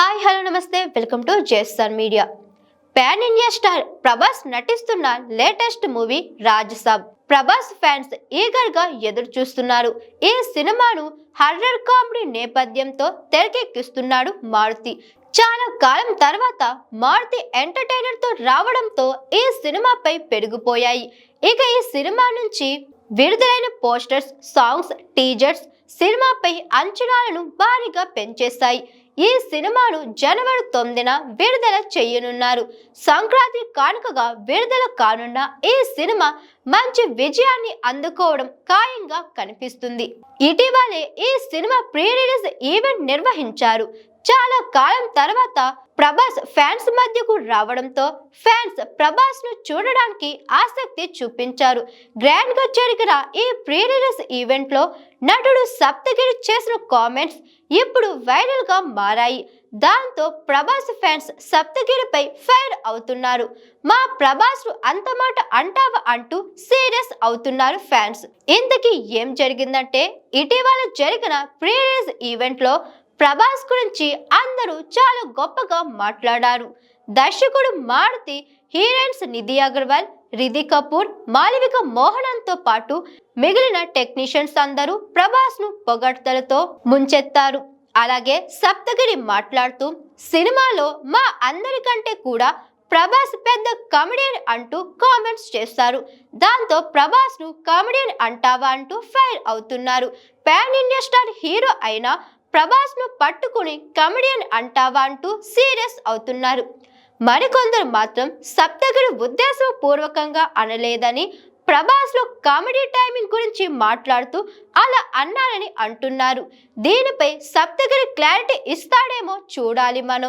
Hi hello నమస్తే. Welcome to Jason media. Pan India star Prabhas నటిస్తున్న latest movie Rajasaab. Prabhas fans ఈగర్గా ఎదురు చూస్తున్నారు ఈ సినిమాను హర్రర్ కామెడీ నేపథ్యంతో తెరకెక్కిస్తున్నాడు మారుతి. చాలా కాలం తర్వాత మారుతి ఎంటర్టైనర్తో రావడంతో ఈ సినిమాపై పెరిగిపోయాయి. ఇక ఈ సినిమా నుంచి విడుదలైన పోస్టర్స్ సాంగ్స్ టీజర్స్ సినిమాపై అంచనాలను భారీగా పెంచేశాయి. ఈ సినిమాను జనవరి తొమ్మిదిన విడుదల చేయనున్నారు. సంక్రాంతి కానుకగా విడుదల కానున్న ఈ సినిమా మంచి విజయాన్ని అందుకోవడం ఖాయంగా కనిపిస్తుంది. ఇటీవలే ఈ సినిమా ప్రీ రిలీజ్ ఈవెంట్ నిర్వహించారు. చాలా కాలం తర్వాత ప్రభాస్ ఫ్యాన్స్ మధ్యకు రావడంతో ఫ్యాన్స్ ప్రభాస్ను చూడడానికి ఆసక్తి చూపించారు. గ్రాండ్గా జరిగిన ఈ ప్రీ రిలీజ్ ఈవెంట్లో నటుడు సప్తగిరి చేసిన కామెంట్స్ ఇప్పుడు వైరల్గా మారాయి. దాంతో ప్రభాస్ ఫ్యాన్స్ సప్తగిరిపై ఫైర్ అవుతున్నారు. మా ప్రభాస్ అంత మాట అంటావా అంటూ సీరియస్ అవుతున్నారు ఫ్యాన్స్. ఇంతకీ ఏం జరిగిందంటే ఇటీవల జరిగిన ప్రీ ఈవెంట్లో ఈవెంట్లో ప్రభాస్ గురించి అందరూ చాలా గొప్పగా మాట్లాడారు. దర్శకుడు మారుతి హీరోయిన్స్ నిధి అగర్వాల్ రిధి కపూర్ మాలవిక మోహనంతో పాటు మిగిలిన టెక్నీషియన్స్ అందరూ ప్రభాస్ను పొగడ్తలతో ముంచెత్తారు. అలాగే సప్తగిరి మాట్లాడుతూ సినిమాలో మా అందరికంటే కూడా ప్రభాస్ పెద్ద కమెడియన్ అంటూ కామెంట్స్ చేస్తారు. దాంతో ప్రభాస్ను కమెడియన్ అంటావా అంటూ ఫైర్ అవుతున్నారు. పాన్ ఇండియా స్టార్ హీరో అయిన ప్రభాస్ను పట్టుకుని కమెడియన్ అంటావా అంటూ సీరియస్ అవుతున్నారు. మరికొందరు మాత్రం సప్తగిరి ఉద్దేశపూర్వకంగా అనలేదని ప్రభాస్లో కామెడీ టైమింగ్ గురించి మాట్లాడుతూ అలా అన్నానని అంటున్నారు. దీనిపై సప్తగిరి క్లారిటీ ఇస్తాడేమో చూడాలి మనం.